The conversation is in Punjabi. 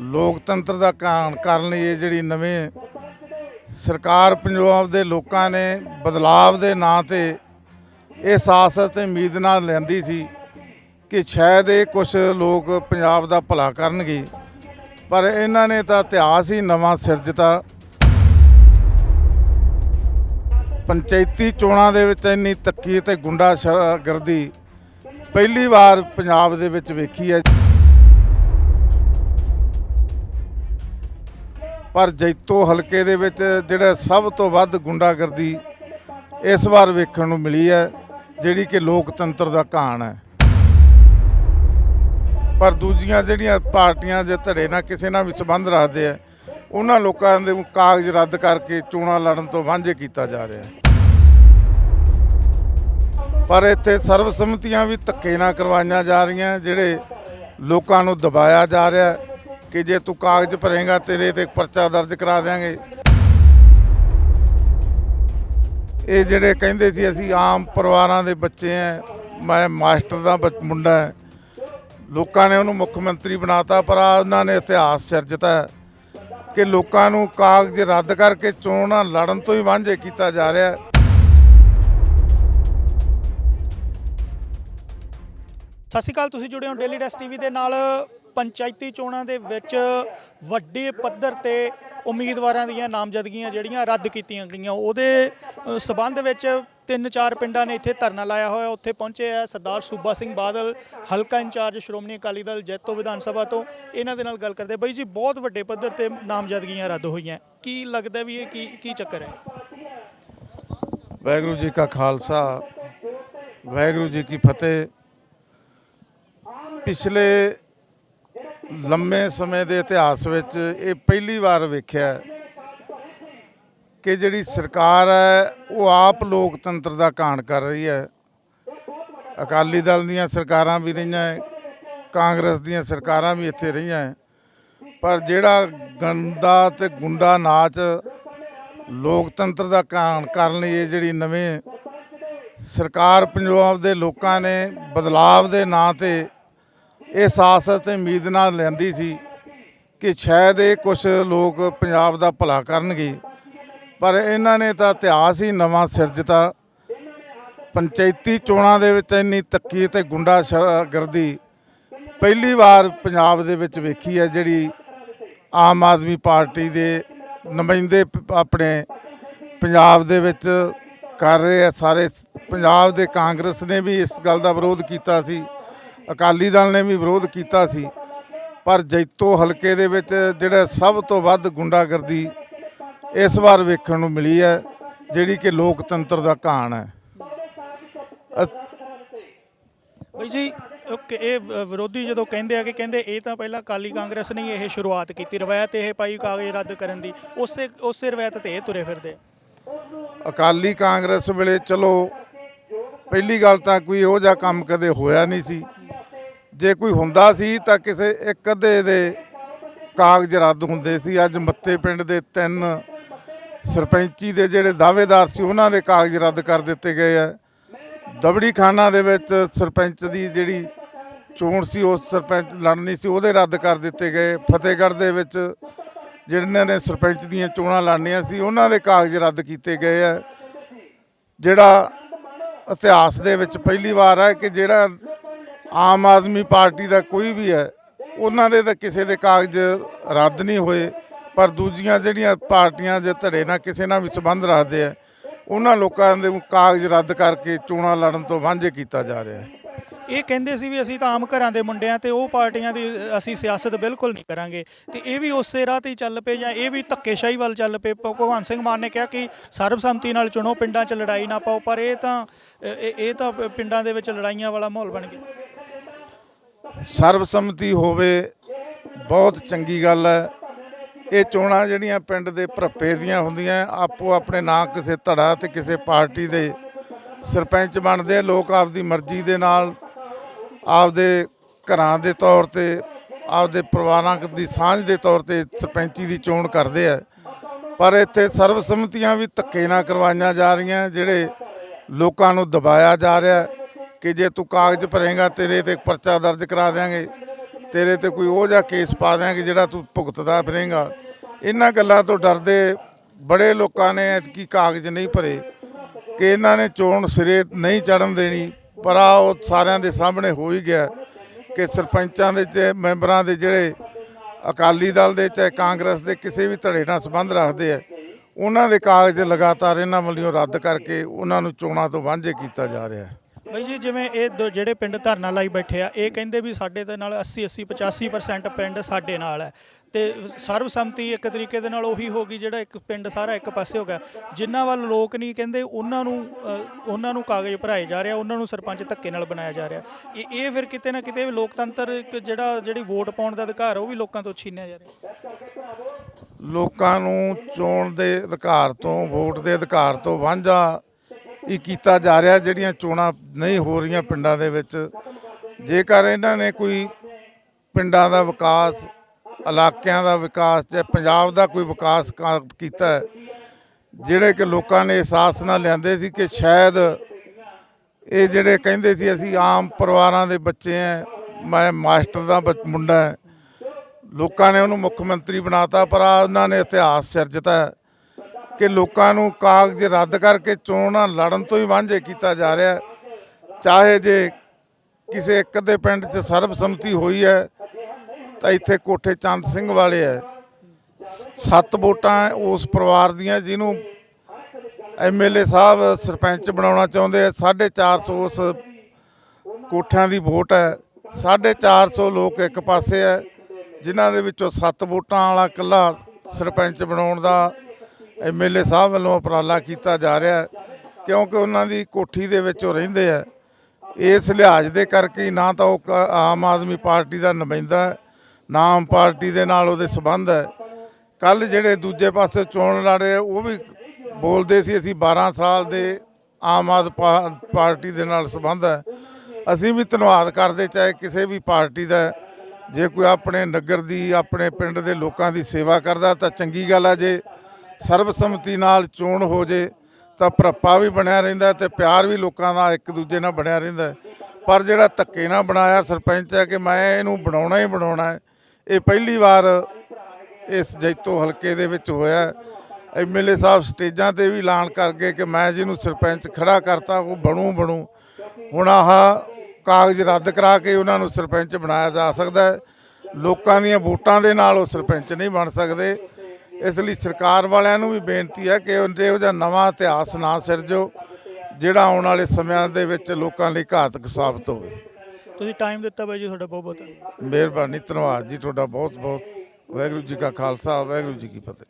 ਲੋਕਤੰਤਰ ਦਾ ਕਾਰਨ ਕਰਨ ਲਈ ਇਹ ਜਿਹੜੀ ਨਵੇਂ ਸਰਕਾਰ ਪੰਜਾਬ ਦੇ ਲੋਕਾਂ ਨੇ ਬਦਲਾਵ ਦੇ ਨਾਂ ਤੇ ਇਹ ਸਾਸਤ ਤੇ ਉਮੀਦ ਨਾਲ ਲੈਂਦੀ ਸੀ ਕਿ ਸ਼ਾਇਦ ਇਹ ਕੁਝ ਲੋਕ ਪੰਜਾਬ ਦਾ ਭਲਾ ਕਰਨਗੇ। ਪਰ ਇਹਨਾਂ ਨੇ ਤਾਂ ਇਤਿਹਾਸ ਹੀ ਨਵਾਂ ਸਿਰਜਤਾ। ਪੰਚਾਇਤੀ ਚੋਣਾਂ ਦੇ ਵਿੱਚ ਇੰਨੀ ਤੱਕੀ ਤੇ ਗੁੰਡਾ ਗਰਦੀ ਪਹਿਲੀ ਵਾਰ ਪੰਜਾਬ ਦੇ ਵਿੱਚ ਵੇਖੀ ਹੈ। ਪਰ ਜੈਤੋ ਹਲਕੇ ਦੇ ਵਿੱਚ ਜਿਹੜਾ ਸਭ ਤੋਂ ਵੱਧ ਗੁੰਡਾਗਰਦੀ ਇਸ ਵਾਰ ਵੇਖਣ ਨੂੰ ਮਿਲੀ ਹੈ, ਜਿਹੜੀ ਕਿ ਲੋਕਤੰਤਰ ਦਾ ਘਾਣ ਹੈ। ਪਰ ਦੂਜੀਆਂ ਜਿਹੜੀਆਂ ਪਾਰਟੀਆਂ ਜੇ ਧੜੇ ਨਾਲ ਕਿਸੇ ਨਾਲ ਵੀ ਸੰਬੰਧ ਰੱਖਦੇ ਆ, ਉਹਨਾਂ ਲੋਕਾਂ ਦੇ ਕਾਗਜ਼ ਰੱਦ ਕਰਕੇ ਚੋਣਾਂ ਲੜਨ ਤੋਂ ਵਾਂਝੇ ਕੀਤਾ ਜਾ ਰਿਹਾ ਪਰ ਇੱਥੇ ਸਰਬਸੰਮਤੀਆਂ ਵੀ ਧੱਕੇ ਨਾਲ ਕਰਵਾਈਆਂ ਜਾ ਰਹੀਆਂ, ਜਿਹੜੇ ਲੋਕਾਂ ਨੂੰ ਦਬਾਇਆ ਜਾ ਰਿਹਾ ਕਿ ਜੇ ਤੂੰ ਕਾਗਜ਼ ਭਰੇਗਾ, ਤੇਰੇ ਤੇ ਪਰਚਾ ਦਰਜ ਕਰਾ ਦਿਆਂਗੇ। ਇਹ ਜਿਹੜੇ ਕਹਿੰਦੇ ਸੀ, ਅਸੀਂ ਆਮ ਪਰਿਵਾਰਾਂ ਦੇ ਬੱਚੇ ਆ, ਮੈਂ ਮਾਸਟਰ ਦਾ ਬੱਚ- ਮੁੰਡਾ ਹੈ ਲੋਕਾਂ ਨੇ ਉਹਨੂੰ ਮੁੱਖ ਮੰਤਰੀ ਬਣਾਤਾ, ਪਰ ਆ ਉਹਨਾਂ ਨੇ ਇਤਿਹਾਸ ਸਿਰਜਤਾ ਕਿ ਲੋਕਾਂ ਨੂੰ ਕਾਗਜ਼ ਰੱਦ ਕਰਕੇ ਚੋਣਾਂ ਲੜਨ ਤੋਂ ਹੀ ਵਾਂਝੇ ਕੀਤਾ ਜਾ ਰਿਹਾ ਹੈ। ਸਤਿ ਸ਼੍ਰੀ ਅਕਾਲ, ਤੁਸੀਂ ਜੁੜੇ ਹੋ ਡੇਲੀ ਡੈਸ ਟੀਵੀ ਦੇ ਨਾਲ। ਪੰਚਾਇਤੀ ਚੋਣਾਂ ਦੇ ਵਿੱਚ ਵੱਡੇ ਪੱਧਰ ਤੇ ਉਮੀਦਵਾਰਾਂ ਦੀਆਂ ਨਾਮਜ਼ਦਗੀਆਂ ਜਿਹੜੀਆਂ ਰੱਦ ਕੀਤੀਆਂ ਗਈਆਂ। ਉਹਦੇ ਅ, ਸਬੰਧ ਵਿੱਚ ਤਿੰਨ ਚਾਰ ਪਿੰਡਾਂ ਨੇ ਇੱਥੇ ਧਰਨਾ ਲਾਇਆ ਹੋਇਆ। ਉੱਥੇ ਪਹੁੰਚੇ ਆ ਸਰਦਾਰ ਸੂਬਾ ਸਿੰਘ ਬਾਦਲ ਹਲਕਾ ਇੰਚਾਰਜ ਸ਼੍ਰੋਮਣੀ ਅਕਾਲੀ ਦਲ ਜੈਤੋ ਵਿਧਾਨ ਸਭਾ ਤੋਂ। ਇਹਨਾਂ ਦੇ ਨਾਲ ਗੱਲ ਕਰਦੇ ਬਾਈ ਜੀ ਬਹੁਤ ਵੱਡੇ ਪੱਧਰ ਤੇ ਨਾਮਜ਼ਦਗੀਆਂ ਰੱਦ ਹੋਈਆਂ। ਕੀ ਲੱਗਦਾ ਵੀ ਇਹ ਕੀ ਕੀ ਚੱਕਰ ਹੈ? ਵਾਹਿਗੁਰੂ ਜੀ ਕਾ ਖਾਲਸਾ ਵਾਹਿਗੁਰੂ ਜੀ ਕੀ ਫਤਿਹ। ਪਿਛਲੇ ਲੰਮੇ ਸਮੇਂ ਦੇ ਇਤਿਹਾਸ ਵਿੱਚ ਇਹ ਪਹਿਲੀ ਵਾਰ ਵੇਖਿਆ ਕਿ ਜਿਹੜੀ ਸਰਕਾਰ ਹੈ, ਉਹ ਆਪ ਲੋਕਤੰਤਰ ਦਾ ਕਾਣ ਕਰ ਰਹੀ ਹੈ। ਅਕਾਲੀ ਦਲ ਦੀਆਂ ਸਰਕਾਰਾਂ ਵੀ ਰਹੀਆਂ ਹੈ, ਕਾਂਗਰਸ ਦੀਆਂ ਸਰਕਾਰਾਂ ਵੀ ਇੱਥੇ ਰਹੀਆਂ ਹੈ। ਪਰ ਜਿਹੜਾ ਗੰਦਾ ਤੇ ਗੁੰਡਾ ਨਾਚ ਲੋਕਤੰਤਰ ਦਾ ਕਾਣ ਕਰਨ ਲਈ ਇਹ ਜਿਹੜੀ ਨਵੇਂ ਸਰਕਾਰ ਪੰਜਾਬ ਦੇ ਲੋਕਾਂ ਨੇ ਬਦਲਾਵ ਦੇ ਨਾਂ ਤੇ ਇਹ ਸਾਸਤ ਤੇ ਉਮੀਦ ਨਾਲ ਲੈਂਦੀ ਸੀ ਕਿ ਸ਼ਾਇਦ ਇਹ ਕੁਝ ਲੋਕ ਪੰਜਾਬ ਦਾ ਭਲਾ ਕਰਨਗੇ। ਪਰ ਇਹਨਾਂ ਨੇ ਤਾਂ ਇਤਿਹਾਸ ਹੀ ਨਵਾਂ ਸਿਰਜਤਾ। ਪੰਚਾਇਤੀ ਚੋਣਾਂ ਦੇ ਵਿੱਚ ਇੰਨੀ ਤੱਕੀ ਤੇ ਗੁੰਡਾ ਗਰਦੀ ਪਹਿਲੀ ਵਾਰ ਪੰਜਾਬ ਦੇ ਵਿੱਚ ਵੇਖੀ ਹੈ, ਜਿਹੜੀ ਆਮ ਆਦਮੀ ਪਾਰਟੀ ਦੇ ਨੁਮਾਇੰਦੇ ਆਪਣੇ ਪੰਜਾਬ ਦੇ ਵਿੱਚ ਕਰ ਰਹੇ ਆ ਸਾਰੇ। ਪੰਜਾਬ ਦੇ ਕਾਂਗਰਸ ਨੇ ਵੀ ਇਸ ਗੱਲ ਦਾ ਵਿਰੋਧ ਕੀਤਾ ਸੀ। ਅਕਾਲੀ ਦਲ ਨੇ ਵੀ ਵਿਰੋਧ ਕੀਤਾ ਸੀ ਪਰ ਜੈਤੋ ਹਲਕੇ ਦੇ ਵਿੱਚ ਜਿਹੜਾ ਸਭ ਤੋਂ ਵੱਧ ਗੁੰਡਾਗਰਦੀ ਇਸ ਵਾਰ ਵੇਖਣ ਨੂੰ ਮਿਲੀ ਹੈ ਜਿਹੜੀ ਕਿ ਲੋਕਤੰਤਰ ਦਾ ਕਾਣ ਹੈ ਬਈ ਜੀ ਓਕੇ ਇਹ ਵਿਰੋਧੀ ਜਦੋਂ ਕਹਿੰਦੇ ਆ ਕਿ ਕਹਿੰਦੇ ਇਹ ਤਾਂ ਪਹਿਲਾਂ ਕਾਲੀ ਕਾਂਗਰਸ ਨੇ ਇਹ ਸ਼ੁਰੂਆਤ ਕੀਤੀ ਰਵਾਇਤ ਇਹ ਪਾਈ ਕਾਗਜ਼ ਰੱਦ ਕਰਨ ਦੀ ਉਸੇ ਉਸੇ ਰਵਾਇਤ ਤੇ ਇਹ ਤੁਰੇ ਫਿਰਦੇ। ਅਕਾਲੀ ਕਾਂਗਰਸ ਵੇਲੇ ਚਲੋ ਪਹਿਲੀ ਗੱਲ ਤਾਂ ਕੋਈ ਇਹੋ ਜਿਹਾ ਕੰਮ ਕਦੇ ਹੋਇਆ ਨਹੀਂ ਸੀ ਜੇ ਕੋਈ ਹੁੰਦਾ ਸੀ ਤਾਂ ਕਿਸੇ ਇੱਕ ਅੱਧੇ ਦੇ ਕਾਗਜ਼ ਰੱਦ ਹੁੰਦੇ ਸੀ। ਅੱਜ ਮੱਤੇ ਪਿੰਡ ਦੇ ਤਿੰਨ ਸਰਪੰਚੀ ਦੇ ਜਿਹੜੇ ਦਾਅਵੇਦਾਰ ਸੀ, ਉਹਨਾਂ ਦੇ ਕਾਗਜ਼ ਰੱਦ ਕਰ ਦਿੱਤੇ ਗਏ ਆ। ਦਬੜੀ ਖਾਨਾ ਦੇ ਵਿੱਚ ਸਰਪੰਚ ਦੀ ਜਿਹੜੀ ਚੋਣ ਸੀ ਉਸ ਸਰਪੰਚ ਲੜਨੀ ਸੀ, ਉਹਦੇ ਰੱਦ ਕਰ ਦਿੱਤੇ ਗਏ। ਫਤਿਹਗੜ੍ਹ ਦੇ ਵਿੱਚ ਜਿਹਨਾਂ ਨੇ ਸਰਪੰਚ ਦੀਆਂ ਚੋਣਾਂ ਲੜਨੀਆਂ ਸੀ, ਉਹਨਾਂ ਦੇ ਕਾਗਜ਼ ਰੱਦ ਕੀਤੇ ਗਏ ਆ। ਜਿਹੜਾ ਇਤਿਹਾਸ ਦੇ ਵਿੱਚ ਪਹਿਲੀ ਵਾਰ ਹੈ ਕਿ ਜਿਹੜਾ ਆਮ ਆਦਮੀ ਪਾਰਟੀ ਦਾ ਕੋਈ ਵੀ ਹੈ, ਉਹਨਾਂ ਦੇ ਤਾਂ ਕਿਸੇ ਦੇ ਕਾਗਜ਼ ਰੱਦ ਨਹੀਂ ਹੋਏ, ਪਰ ਦੂਜੀਆਂ ਜਿਹੜੀਆਂ ਪਾਰਟੀਆਂ ਜੇ ਧੜੇ ਨਾਲ ਕਿਸੇ ਨਾਲ ਵੀ ਸੰਬੰਧ ਰੱਖਦੇ ਆ, ਉਹਨਾਂ ਲੋਕਾਂ ਦੇ ਕਾਗਜ਼ ਰੱਦ ਕਰਕੇ ਚੋਣਾਂ ਲੜਨ ਤੋਂ ਵਾਂਝੇ ਕੀਤਾ ਜਾ ਰਿਹਾ ਹੈ। ਇਹ ਕਹਿੰਦੇ ਸੀ ਵੀ ਅਸੀਂ ਤਾਂ ਆਮ ਘਰਾਂ ਦੇ ਮੁੰਡਿਆਂ ਆ ਤੇ ਉਹ ਪਾਰਟੀਆਂ ਦੀ ਅਸੀਂ ਸਿਆਸਤ ਬਿਲਕੁਲ ਨਹੀਂ ਕਰਾਂਗੇ, ਤੇ ਇਹ ਵੀ ਉਸੇ ਰਾਹ ਤੇ ਹੀ ਚੱਲ ਪਏ ਜਾਂ ਇਹ ਵੀ ਧੱਕੇਸ਼ਾਹੀ ਵੱਲ ਚੱਲ ਪਏ। ਭ- ਭਗਵੰਤ ਸਿੰਘ ਮਾਨ ਨੇ ਕਿਹਾ ਕਿ ਸਰਬਸੰਮਤੀ ਨਾਲ ਚੁਣੋ, ਪਿੰਡਾਂ 'ਚ ਲੜਾਈ ਨਾ ਪਾਓ, ਪਰ ਇਹ ਤਾਂ ਇਹ ਤਾਂ ਪਿੰਡਾਂ ਦੇ ਵਿੱਚ ਲੜਾਈਆਂ ਵਾਲਾ ਮਾਹੌਲ ਬਣ ਗਿਆ। ਸਰਬਸੰਮਤੀ ਹੋਵੇ, ਬਹੁਤ ਚੰਗੀ ਗੱਲ ਹੈ। ਇਹ ਚੋਣਾਂ ਜਿਹੜੀਆਂ ਪਿੰਡ ਦੇ ਭਰੱਪੇ ਦੀਆਂ ਹੁੰਦੀਆਂ, ਆਪੋ ਆਪਣੇ ਨਾਂ ਕਿਸੇ ਧੜਾ ਤੇ ਕਿਸੇ ਪਾਰਟੀ ਦੇ ਸਰਪੰਚ ਬਣਦੇ ਆ। ਲੋਕ ਆਪਦੀ ਮਰਜ਼ੀ ਦੇ ਨਾਲ ਆਪਦੇ ਘਰਾਂ ਦੇ ਤੌਰ ਤੇ, ਆਪਦੇ ਪਰਿਵਾਰਾਂ ਦੀ ਸਾਂਝ ਦੇ ਤੌਰ ਤੇ ਸਰਪੰਚੀ ਦੀ ਚੋਣ ਕਰਦੇ ਆ। ਪਰ ਇੱਥੇ ਸਰਬਸੰਮਤੀਆਂ ਵੀ ਧੱਕੇ ਨਾਲ ਕਰਵਾਈਆਂ ਜਾ ਰਹੀਆਂ, ਜਿਹੜੇ ਲੋਕਾਂ ਨੂੰ ਦਬਾਇਆ ਜਾ ਰਿਹਾ। ਕਿ ਜੇ ਤੂੰ ਕਾਗਜ਼ ਭਰੇਗਾ, ਤੇਰੇ ਤੇ ਪਰਚਾ ਦਰਜ ਕਰਾ ਦਿਆਂਗੇ। ਤੇਰੇ ਤੇ ਕੋਈ ਉਹ ਜਿਹਾ ਕੇਸ ਪਾ ਦਿਆਂਗੇ ਜਿਹੜਾ ਤੂੰ ਭੁਗਤਦਾ ਫਿਰੇਂਗਾ। ਇਹਨਾਂ ਗੱਲਾਂ ਤੋਂ ਡਰਦੇ ਬੜੇ ਲੋਕਾਂ ਨੇ ਐਤਕੀ ਕਾਗਜ਼ ਨਹੀਂ ਭਰੇ ਕਿ ਇਹਨਾਂ ਨੇ ਚੋਣ ਸਿਰੇ ਨਹੀਂ ਚੜਨ ਦੇਣੀ। ਪਰ ਆ ਉਹ ਸਾਰਿਆਂ ਦੇ ਸਾਹਮਣੇ ਹੋ ਹੀ ਗਿਆ ਕਿ ਸਰਪੰਚਾਂ ਦੇ ਤੇ ਮੈਂਬਰਾਂ ਦੇ ਜਿਹੜੇ ਅਕਾਲੀ ਦਲ ਦੇ ਚਾਹੇ ਕਾਂਗਰਸ ਦੇ ਕਿਸੇ ਵੀ ਧੜੇ ਨਾਲ ਸੰਬੰਧ ਰੱਖਦੇ ਆ, ਉਹਨਾਂ ਦੇ ਕਾਗਜ਼ ਲਗਾਤਾਰ ਇਹਨਾਂ ਵੱਲੋਂ ਰੱਦ ਕਰਕੇ ਉਹਨਾਂ ਨੂੰ ਚੋਣਾਂ ਤੋਂ ਵਾਂਝੇ ਕੀਤਾ ਜਾ ਰਿਹਾ। ਹੈ ਬਈ ਜੀ, ਜਿਵੇਂ ਇਹ ਦੋ ਜਿਹੜੇ ਪਿੰਡ ਧਰਨਾ ਲਾਈ ਬੈਠੇ ਆ, ਇਹ ਕਹਿੰਦੇ ਵੀ ਸਾਡੇ ਦੇ ਨਾਲ 80 80 85% ਪਿੰਡ ਸਾਡੇ ਨਾਲ ਹੈ। ਤੇ ਸਰਬਸੰਮਤੀ ਇੱਕ ਤਰੀਕੇ ਦੇ ਨਾਲ ਉਹੀ ਹੋ ਗਈ, ਜਿਹੜਾ ਇੱਕ ਪਿੰਡ ਸਾਰਾ ਇੱਕ ਪਾਸੇ ਹੋ ਗਿਆ। ਜਿਨ੍ਹਾਂ ਵੱਲ ਲੋਕ ਨਹੀਂ ਕਹਿੰਦੇ, ਉਹਨਾਂ ਨੂੰ ਉਹਨਾਂ ਨੂੰ ਕਾਗਜ਼ ਭਰਾਏ ਜਾ ਰਿਹਾ ਉਹਨਾਂ ਨੂੰ ਸਰਪੰਚ ਧੱਕੇ ਨਾਲ ਬਣਾਇਆ ਜਾ ਰਿਹਾ। ਇਹ ਇਹ ਫਿਰ ਕਿਤੇ ਨਾ ਕਿਤੇ ਲੋਕਤੰਤਰ ਇੱਕ ਜਿਹੜਾ, ਜਿਹੜੀ ਵੋਟ ਪਾਉਣ ਦਾ ਅਧਿਕਾਰ ਉਹ ਵੀ ਲੋਕਾਂ ਤੋਂ ਛੀਨਿਆ ਜਾ ਰਿਹਾ। ਲੋਕਾਂ ਨੂੰ ਚੋਣ ਦੇ ਅਧਿਕਾਰ ਤੋਂ, ਵੋਟ ਦੇ ਅਧਿਕਾਰ ਤੋਂ ਵਾਂਝਾ ਹੀ ਕੀਤਾ ਜਾ ਰਿਹਾ, ਜਿਹੜੀਆਂ ਚੋਣਾਂ ਨਹੀਂ ਹੋ ਰਹੀਆਂ ਪਿੰਡਾਂ ਦੇ ਵਿੱਚ। ਜੇਕਰ ਇਹਨਾਂ ਨੇ ਕੋਈ ਪਿੰਡਾਂ ਦਾ ਵਿਕਾਸ, ਇਲਾਕਿਆਂ ਦਾ ਵਿਕਾਸ ਜਾਂ ਪੰਜਾਬ ਦਾ ਕੋਈ ਵਿਕਾਸ ਕਾ- ਕੀਤਾ ਜਿਹੜੇ ਕਿ ਲੋਕਾਂ ਨੇ ਅਹਿਸਾਸ ਨਾਲ ਲਿਆਂਦੇ ਸੀ ਕਿ ਸ਼ਾਇਦ ਇਹ ਜਿਹੜੇ ਕਹਿੰਦੇ ਸੀ, ਅਸੀਂ ਆਮ ਪਰਿਵਾਰਾਂ ਦੇ ਬੱਚੇ ਆ ਮੈਂ ਮਾਸਟਰ ਦਾ ਬੱਚ- ਮੁੰਡਾ ਲੋਕਾਂ ਨੇ ਉਹਨੂੰ ਮੁੱਖ ਮੰਤਰੀ ਬਣਾਤਾ, ਪਰ ਆ ਉਹਨਾਂ ਨੇ ਇਤਿਹਾਸ ਸਿਰਜਤਾ ਕਿ ਲੋਕਾਂ ਨੂੰ ਕਾਗਜ਼ ਰੱਦ ਕਰਕੇ ਚੋਣਾਂ ਲੜਨ ਤੋਂ ਹੀ ਵਾਂਝੇ ਕੀਤਾ ਜਾ ਰਿਹਾ ਹੈ। ਚਾਹੇ ਜੇ ਕਿਸੇ ਇੱਕ ਦੇ ਪਿੰਡ 'ਚ ਸਰਬਸੰਮਤੀ ਹੋਈ ਹੈ, ਤਾਂ ਇੱਥੇ ਕੋਠੇ ਚੰਦ ਸਿੰਘ ਵਾਲੇ ਹੈ। ਸੱਤ ਵੋਟਾਂ ਉਸ ਪਰਿਵਾਰ ਦੀਆਂ ਜਿਹਨੂੰ ਐਮਐਲਏ ਸਾਹਿਬ ਸਰਪੰਚ ਬਣਾਉਣਾ ਚਾਹੁੰਦੇ ਆ। 450 ਉਸ ਕੋਠਿਆਂ ਦੀ ਵੋਟ ਹੈ। 450 ਲੋਕ ਇੱਕ ਪਾਸੇ ਹੈ, ਜਿਨ੍ਹਾਂ ਦੇ ਵਿੱਚੋਂ ਸੱਤ ਵੋਟਾਂ ਵਾਲਾ ਇਕੱਲਾ ਸਰਪੰਚ ਬਣਾਉਣ ਦਾ ਐਮਐਲਏ ਸਾਹਿਬ ਵੱਲੋਂ ਉਪਰਾਲਾ ਕੀਤਾ ਜਾ ਰਿਹਾ ਕਿਉਂਕਿ ਉਹਨਾਂ ਦੀ ਕੋਠੀ ਦੇ ਵਿੱਚ ਉਹ ਰਹਿੰਦੇ ਆ। ਇਸ ਲਿਹਾਜ਼ ਦੇ ਕਰਕੇ ਨਾ ਤਾਂ ਉਹ ਕ- ਆਮ ਆਦਮੀ ਪਾਰਟੀ ਦਾ ਨੁਮਾਇੰਦਾ ਨਾ ਆਮ ਪਾਰਟੀ ਦੇ ਨਾਲ ਉਹਦੇ ਸਬੰਧ ਹੈ। ਕੱਲ ਜਿਹੜੇ ਦੂਜੇ ਪਾਸੇ ਚੋਣ ਲੜੇ ਉਹ ਵੀ ਬੋਲਦੇ ਸੀ, ਅਸੀਂ 12 ਸਾਲ ਦੇ ਆਮ ਆਦ ਪਾ- ਪਾਰਟੀ ਦੇ ਨਾਲ ਸੰਬੰਧ ਹੈ। ਅਸੀਂ ਵੀ ਧੰਨਵਾਦ ਕਰਦੇ, ਚਾਹੇ ਕਿਸੇ ਵੀ ਪਾਰਟੀ ਦਾ ਜੇ ਕੋਈ ਆਪਣੇ ਨਗਰ ਦੀ, ਆਪਣੇ ਪਿੰਡ ਦੇ ਲੋਕਾਂ ਦੀ ਸੇਵਾ ਕਰਦਾ ਤਾਂ ਚੰਗੀ ਗੱਲ ਹੈ ਜੇ ਸਰਬਸੰਮਤੀ ਨਾਲ ਚੋਣ ਹੋ ਜੇ ਤਾਂ ਭਰਪਾ ਵੀ ਬਣਿਆ ਰਹਿੰਦਾ ਤੇ ਪਿਆਰ ਵੀ ਲੋਕਾਂ ਦਾ ਇੱਕ ਦੂਜੇ ਨਾਲ ਬਣਿਆ ਰਹਿੰਦਾ ਪਰ ਜਿਹੜਾ ਧੱਕੇ ਨਾਲ ਬਣਾਇਆ ਸਰਪੰਚ ਹੈ ਕਿ ਮੈਂ ਇਹਨੂੰ ਬਣਾਉਣਾ ਹੀ ਬਣਾਉਣਾ ਹੈ। ਇਹ ਪਹਿਲੀ ਵਾਰ ਇਸ ਜੈਤੋ ਹਲਕੇ ਦੇ ਵਿੱਚ ਹੋਇਆ ਐਮਐਲਏ ਸਾਹਿਬ ਸਟੇਜਾਂ ਤੇ ਵੀ ਐਲਾਨ ਕਰ ਗਏ ਕਿ ਮੈਂ ਜਿਹਨੂੰ ਸਰਪੰਚ ਖੜਾ ਕਰਤਾ, ਉਹ ਬਣੂ ਬਣੂ। ਹੁਣ ਆਹ ਕਾਗਜ਼ ਰੱਦ ਕਰਾ ਕੇ ਉਹਨਾਂ ਨੂੰ ਸਰਪੰਚ ਬਣਾਇਆ ਜਾ ਸਕਦਾ ਹੈ। ਲੋਕਾਂ ਦੀਆਂ ਵੋਟਾਂ ਦੇ ਨਾਲ ਉਹ ਸਰਪੰਚ ਨਹੀਂ ਬਣ ਸਕਦੇ। ਇਸ ਲਈ ਸਰਕਾਰ ਵਾਲਿਆਂ ਨੂੰ ਵੀ ਬੇਨਤੀ ਹੈ ਕਿ ਉਹਦੇ ਜਿਹਾ ਨਵਾਂ ਇਤਿਹਾਸ ਨਾ ਸਿਰਜੋ ਜਿਹੜਾ ਆਉਣ ਵਾਲੇ ਸਮਿਆਂ ਦੇ ਵਿੱਚ ਲੋਕਾਂ ਲਈ ਘਾਤਕ ਸਾਬਤ ਹੋਵੇ। ਤੁਸੀਂ ਟਾਈਮ ਦਿੱਤਾ ਬਾਈ ਜੀ ਤੁਹਾਡਾ ਬਹੁਤ ਬਹੁਤ ਮਿਹਰਬਾਨੀ ਧੰਨਵਾਦ ਜੀ ਤੁਹਾਡਾ ਬਹੁਤ ਬਹੁਤ। ਵਾਹਿਗੁਰੂ ਜੀ ਕਾ ਖਾਲਸਾ ਵਾਹਿਗੁਰੂ ਜੀ ਕੀ ਫਤਿਹ।